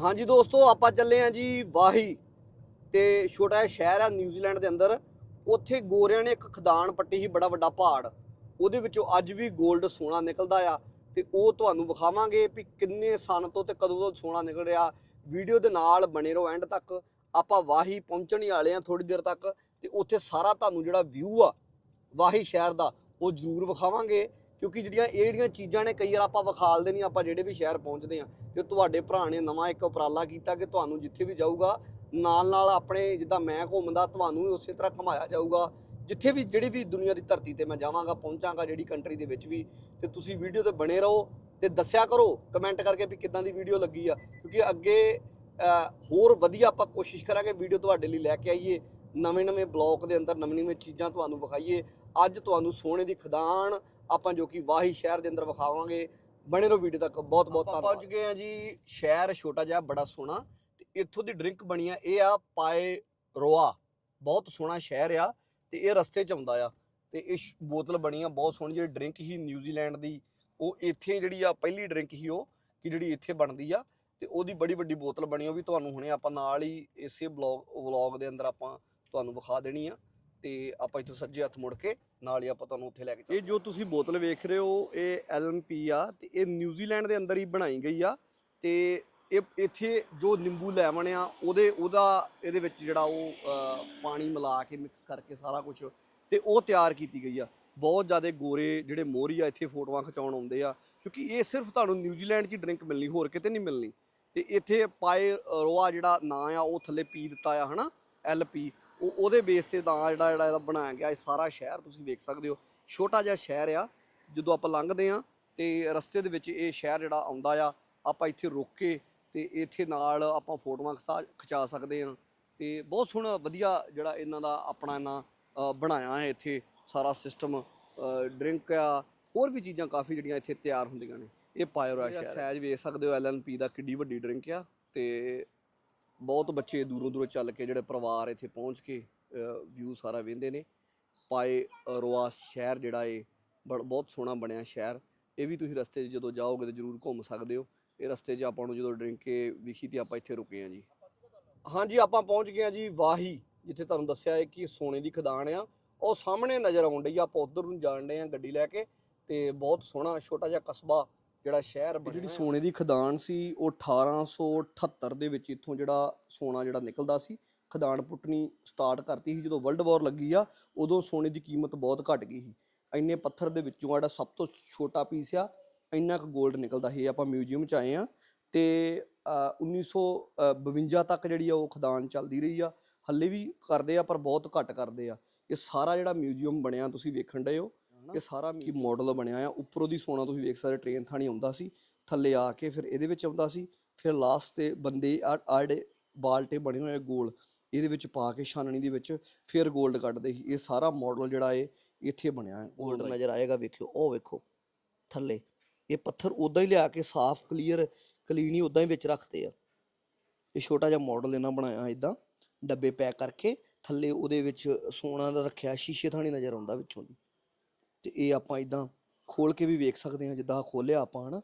ਹਾਂਜੀ ਦੋਸਤੋ, ਆਪਾਂ ਚੱਲੇ ਆਂ ਜੀ ਵਾਹੀ ਤੇ ਛੋਟਾ ਜਿਹਾ ਸ਼ਹਿਰ ਆ ਨਿਊਜ਼ੀਲੈਂਡ ਦੇ ਅੰਦਰ। ਉੱਥੇ ਗੋਰਿਆਂ ਨੇ ਇੱਕ ਖਦਾਨ ਪੱਟੀ ਸੀ, ਬੜਾ ਵੱਡਾ ਪਹਾੜ। ਉਹਦੇ ਵਿੱਚੋਂ ਅੱਜ ਵੀ 골ਡ ਸੋਨਾ ਨਿਕਲਦਾ ਆ ਤੇ ਉਹ ਤੁਹਾਨੂੰ ਵਿਖਾਵਾਂਗੇ ਵੀ ਕਿੰਨੇ ਸਨ ਤੋਂ ਤੇ ਕਦੋਂ ਤੋਂ ਸੋਨਾ ਨਿਕਲ ਰਿਹਾ। ਵੀਡੀਓ ਦੇ ਨਾਲ ਬਣੇ ਰਹੋ ਐਂਡ ਤੱਕ। ਆਪਾਂ ਵਾਹੀ ਪਹੁੰਚਣ ਹੀ ਵਾਲੇ ਆ ਥੋੜੀ ਦੇਰ ਤੱਕ ਤੇ ਉੱਥੇ ਸਾਰਾ ਤੁਹਾਨੂੰ ਜਿਹੜਾ ਵਿਊ ਆ ਵਾਹੀ ਸ਼ਹਿਰ ਦਾ ਉਹ ਜ਼ਰੂਰ ਵਿਖਾਵਾਂਗੇ। ਕਿਉਂਕਿ ਜਿਹੜੀਆਂ ਇਹ ਜਿਹੜੀਆਂ ਚੀਜ਼ਾਂ ਨੇ, ਕਈ ਵਾਰ ਆਪਾਂ ਵਿਖਾਲਦੇ ਨਹੀਂ, ਆਪਾਂ ਜਿਹੜੇ ਵੀ ਸ਼ਹਿਰ ਪਹੁੰਚਦੇ ਆ ਤੇ ਤੁਹਾਡੇ ਭਰਾ ਨੇ ਨਵਾਂ ਇੱਕ ਉਪਰਾਲਾ ਕੀਤਾ ਕਿ ਤੁਹਾਨੂੰ ਜਿੱਥੇ ਵੀ ਜਾਊਗਾ, ਨਾਲ ਨਾਲ ਆਪਣੇ ਜਿੱਦਾਂ ਮੈਂ ਘੁੰਮਦਾ, ਤੁਹਾਨੂੰ ਵੀ ਉਸੇ ਤਰ੍ਹਾਂ ਘਮਾਇਆ ਜਾਊਗਾ। ਜਿੱਥੇ ਵੀ, ਜਿਹੜੀ ਵੀ ਦੁਨੀਆ ਦੀ ਧਰਤੀ ਤੇ ਮੈਂ ਜਾਵਾਂਗਾ, ਪਹੁੰਚਾਂਗਾ, ਜਿਹੜੀ ਕੰਟਰੀ ਦੇ ਵਿੱਚ ਵੀ, ਤੇ ਤੁਸੀਂ ਵੀਡੀਓ ਤੇ ਬਣੇ ਰਹੋ ਤੇ ਦੱਸਿਆ ਕਰੋ ਕਮੈਂਟ ਕਰਕੇ ਵੀ ਕਿੱਦਾਂ ਦੀ ਵੀਡੀਓ ਲੱਗੀ ਆ। ਕਿਉਂਕਿ ਅੱਗੇ ਹੋਰ ਵਧੀਆ ਆਪਾਂ ਕੋਸ਼ਿਸ਼ ਕਰਾਂਗੇ ਵੀਡੀਓ ਤੁਹਾਡੇ ਲਈ ਲੈ ਕੇ ਆਈਏ ਨਵੇਂ ਨਵੇਂ ਬਲੌਗ ਦੇ ਅੰਦਰ ਨਵੀਂ ਨਵੀਂ ਚੀਜ਼ਾਂ ਤੁਹਾਨੂੰ ਵਿਖਾਈਏ। ਅੱਜ ਤੁਹਾਨੂੰ ਸੋਨੇ ਦੀ ਖਦਾਨ ਆਪਾਂ ਜੋ ਕਿ ਵਾਹੀ ਸ਼ਹਿਰ ਦੇ ਅੰਦਰ ਵਿਖਾਵਾਂਗੇ। ਬਣੇ ਰਹੋ ਵੀਡੀਓ ਤੱਕ। ਬਹੁਤ ਬਹੁਤ ਧੰਨਵਾਦ। ਪਹੁੰਚ ਗਏ ਆ ਜੀ। ਸ਼ਹਿਰ ਛੋਟਾ ਜਿਹਾ ਬੜਾ ਸੋਹਣਾ। ਤੇ ਇੱਥੋਂ ਦੀ ਡਰਿੰਕ ਬਣੀ ਆ ਇਹ ਆ ਪਾਏ ਰੋਆ। ਬਹੁਤ ਸੋਹਣਾ ਸ਼ਹਿਰ ਆ ਤੇ ਇਹ ਰਸਤੇ 'ਚ ਆਉਂਦਾ ਆ। ਤੇ ਇਹ ਬੋਤਲ ਬਣੀ ਆ ਬਹੁਤ ਸੋਹਣੀ ਜਿਹੜੀ ਡਰਿੰਕ ਹੀ ਨਿਊਜ਼ੀਲੈਂਡ ਦੀ ਉਹ ਇੱਥੇ ਜਿਹੜੀ ਆ ਪਹਿਲੀ ਡਰਿੰਕ ਹੀ ਉਹ ਕਿ ਜਿਹੜੀ ਇੱਥੇ ਬਣਦੀ ਆ। ਤੇ ਉਹਦੀ ਬੜੀ ਵੱਡੀ ਬੋਤਲ ਬਣੀ ਉਹ ਵੀ ਤੁਹਾਨੂੰ ਹੁਣੇ ਆਪਾਂ ਨਾਲ ਹੀ ਇਸੇ ਬਲੌਗ ਵਲੌਗ ਦੇ ਅੰਦਰ ਆਪਾਂ ਤੁਹਾਨੂੰ ਵਿਖਾ ਦੇਣੀ ਆ। ਤੇ ਆਪਾਂ ਇੱਥੋਂ ਸੱਜੇ ਹੱਥ ਮੁੜ ਕੇ ਨਾਲ ਹੀ ਆਪਾਂ ਤੁਹਾਨੂੰ ਉੱਥੇ ਲੈ ਕੇ ਇਹ ਜੋ ਤੁਸੀਂ ਬੋਤਲ ਵੇਖ ਰਹੇ ਹੋ ਇਹ ਐਲਐਮਪੀ ਆ ਤੇ ਇਹ ਨਿਊਜ਼ੀਲੈਂਡ ਦੇ ਅੰਦਰ ਹੀ ਬਣਾਈ ਗਈ ਆ ਤੇ ਇਹ ਇੱਥੇ ਜੋ ਨਿੰਬੂ ਲੈਮਨ ਆ ਉਹਦੇ ਉਹਦਾ ਇਹਦੇ ਵਿੱਚ ਜਿਹੜਾ ਉਹ ਪਾਣੀ ਮਿਲਾ ਕੇ ਮਿਕਸ ਕਰਕੇ ਸਾਰਾ ਕੁਝ ਤੇ ਉਹ ਤਿਆਰ ਕੀਤੀ ਗਈ ਆ। ਬਹੁਤ ਜ਼ਿਆਦਾ ਗੋਰੇ ਜਿਹੜੇ ਮੋਹਰੀ ਆ ਇੱਥੇ ਫੋਟੋਆਂ ਖਿਚਾਉਣ ਆਉਂਦੇ ਆ ਕਿਉਂਕਿ ਇਹ ਸਿਰਫ ਤੁਹਾਨੂੰ ਨਿਊਜ਼ੀਲੈਂਡ 'ਚ ਡਰਿੰਕ ਮਿਲਣੀ ਹੋਰ ਕਿਤੇ ਨਹੀਂ ਮਿਲਣੀ। ਤੇ ਇੱਥੇ ਪਾਏ ਰੋਆ ਜਿਹੜਾ ਨਾਂ ਆ ਉਹ ਥੱਲੇ ਪੀ ਦਿੱਤਾ ਆ ਹਨਾ? ਐਲਪੀ ਉਹ ਉਹਦੇ ਬੇਸ ਤੇ ਨਾਂ ਜਿਹੜਾ ਜਿਹੜਾ ਇਹਦਾ ਬਣਾਇਆ ਗਿਆ ਇਹ ਸਾਰਾ ਸ਼ਹਿਰ ਤੁਸੀਂ ਵੇਖ ਸਕਦੇ ਹੋ। ਛੋਟਾ ਜਿਹਾ ਸ਼ਹਿਰ ਆ ਜਦੋਂ ਆਪਾਂ ਲੰਘਦੇ ਆ ਤੇ ਰਸਤੇ ਦੇ ਵਿੱਚ ਇਹ ਸ਼ਹਿਰ ਜਿਹੜਾ ਆਉਂਦਾ ਆ ਆਪਾਂ ਇੱਥੇ ਰੁਕ ਕੇ ਤੇ ਇੱਥੇ ਨਾਲ ਆਪਾਂ ਫੋਟੋਆਂ ਖਿਚਾ- ਸਕਦੇ ਆ ਤੇ ਬਹੁਤ ਸੋਹਣਾ ਵਧੀਆ ਜਿਹੜਾ ਇਹਨਾਂ ਦਾ ਆਪਣਾ ਇਹਨਾਂ ਬਣਾਇਆ ਹੈ ਇੱਥੇ ਸਾਰਾ ਸਿਸਟਮ ਡਰਿੰਕ ਆ ਹੋਰ ਵੀ ਚੀਜ਼ਾਂ ਕਾਫੀ ਜਿਹੜੀਆਂ ਇੱਥੇ ਤਿਆਰ ਹੁੰਦੀਆਂ ਨੇ। ਇਹ ਪਾਇਓਰਾ ਸ਼ਹਿਰ ਸਹਿਜ ਵੇਖ ਸਕਦੇ ਹੋ ਐਲਐਨਪੀ ਦਾ ਕਿੱਡੀ ਵੱਡੀ ਡਰਿੰਕ ਆ ਤੇ ਬਹੁਤ ਬੱਚੇ ਦੂਰੋਂ ਦੂਰੋਂ ਚੱਲ ਕੇ ਜਿਹੜੇ ਪਰਿਵਾਰ ਇੱਥੇ ਪਹੁੰਚ ਕੇ ਵਿਊ ਸਾਰਾ ਵੇਂਦੇ ਨੇ। ਪਾਏ ਰੋਆ ਸ਼ਹਿਰ ਜਿਹੜਾ ਏ, ਬੜ- ਬਹੁਤ ਸੋਹਣਾ ਬਣਿਆ ਸ਼ਹਿਰ। ਇਹ ਵੀ ਤੁਸੀਂ ਰਸਤੇ 'ਚ ਜਦੋਂ ਜਾਓਗੇ ਤਾਂ ਜ਼ਰੂਰ ਘੁੰਮ ਸਕਦੇ ਹੋ। ਇਹ ਰਸਤੇ 'ਚ ਆਪਾਂ ਨੂੰ ਜਦੋਂ ਡਰਿੰਕ ਵਿਖੀ ਤੇ ਆਪਾਂ ਇੱਥੇ ਰੁਕੇ ਆ ਜੀ। ਹਾਂਜੀ, ਆਪਾਂ ਪਹੁੰਚ ਗਏ ਆ ਜੀ ਵਾਹੀ, ਜਿੱਥੇ ਤੁਹਾਨੂੰ ਦੱਸਿਆ ਹੈ ਕਿ ਸੋਨੇ ਦੀ ਖਦਾਨ ਆ। ਉਹ ਸਾਹਮਣੇ ਨਜ਼ਰ ਆਉਣ ਡਈ ਆਪਾਂ ਉਧਰ ਨੂੰ ਜਾਣ ਡਏ ਆ ਗੱਡੀ ਲੈ ਕੇ ਤੇ ਬਹੁਤ ਸੋਹਣਾ, ਛੋਟਾ ਜਿਹਾ ਕਸਬਾ ਜਿਹੜਾ ਸ਼ਹਿਰ ਜਿਹੜੀ ਸੋਨੇ ਦੀ ਖਦਾਨ ਸੀ ਉਹ 1878 ਦੇ ਵਿੱਚ ਇੱਥੋਂ ਜਿਹੜਾ ਸੋਨਾ ਜਿਹੜਾ ਨਿਕਲਦਾ ਸੀ ਖਦਾਨ ਪੁੱਟਣੀ ਸਟਾਰਟ ਕਰਤੀ ਸੀ। ਜਦੋਂ ਵਰਲਡ ਵਾਰ ਲੱਗੀ ਆ ਉਦੋਂ ਸੋਨੇ ਦੀ ਕੀਮਤ ਬਹੁਤ ਘਟ ਗਈ ਸੀ। ਇੰਨੇ ਪੱਥਰ ਦੇ ਵਿੱਚੋਂ ਜਿਹੜਾ ਸਭ ਤੋਂ ਛੋਟਾ ਪੀਸ ਆ ਇੰਨਾ ਕੁ 골ਡ ਨਿਕਲਦਾ ਸੀ। ਆਪਾਂ ਮਿਊਜ਼ੀਅਮ ਚ ਆਏ ਆ ਤੇ ਅ, 1952 ਤੱਕ ਜਿਹੜੀ ਆ ਉਹ ਖਦਾਨ ਚੱਲਦੀ ਰਹੀ ਆ। ਹੱਲੇ ਵੀ ਕਰਦੇ ਆ ਪਰ ਬਹੁਤ ਘੱਟ ਕਰਦੇ ਆ। ਇਹ ਸਾਰਾ ਜਿਹੜਾ ਮਿਊਜ਼ੀਅਮ ਬਣਿਆ ਤੁਸੀਂ ਵੇਖਣ ਡਏ ਹੋ। ਇਹ ਸਾਰਾ ਕੀ ਮਾਡਲ ਬਣਿਆ ਆ ਉੱਪਰੋਂ ਦੀ ਸੋਨਾ ਤੁਸੀਂ ਵੇਖ ਸਕਦੇ ਟ੍ਰੇਨ ਥਾਣੀ ਆਉਂਦਾ ਸੀ। ਥੱਲੇ ਆ ਕੇ ਫਿਰ ਇਹਦੇ ਵਿੱਚ ਆਉਂਦਾ ਸੀ। ਫਿਰ ਲਾਸਟ ਤੇ ਬੰਦੇ ਆ ਜਿਹੜੇ ਬਾਲਟੇ ਬਣੇ ਹੋਏ ਗੋਲ ਇਹਦੇ ਵਿੱਚ ਪਾ ਕੇ ਛਾਨਣੀ ਦੇ ਵਿੱਚ ਫਿਰ 골ਡ ਕੱਢਦੇ ਸੀ। ਇਹ ਸਾਰਾ ਮਾਡਲ ਜਿਹੜਾ ਏ ਇੱਥੇ ਬਣਿਆ ਹੈ 골ਡ ਨਜ਼ਰ ਆਏਗਾ ਵੇਖਿਓ ਉਹ ਵੇਖੋ ਥੱਲੇ। ਇਹ ਪੱਥਰ ਉਦਾਂ ਹੀ ਲਿਆ ਕੇ ਸਾਫ਼ ਕਲੀਅਰ ਕਲੀਨ ਹੀ ਉਦਾਂ ਹੀ ਵਿੱਚ ਰੱਖਦੇ ਆ। ਇਹ ਛੋਟਾ ਜਿਹਾ ਮਾਡਲ ਇਹਨਾਂ ਬਣਾਇਆ ਇਦਾਂ ਡੱਬੇ ਪੈਕ ਕਰਕੇ ਥੱਲੇ ਉਹਦੇ ਵਿੱਚ ਸੋਨਾ ਦਾ ਰੱਖਿਆ ਸ਼ੀਸ਼ੇ ਥਾਣੀ ਨਜ਼ਰ ਆਉਂਦਾ ਵਿੱਚੋਂ ਦੀ। ਤੇ ਇਹ ਆਪਾਂ ਇਦਾਂ ਖੋਲ ਕੇ ਵੀ ਵੇਖ ਸਕਦੇ ਹਾਂ, ਜਿੱਦਾਂ ਖੋਲਿਆ ਆਪਾਂ ਹਨਾ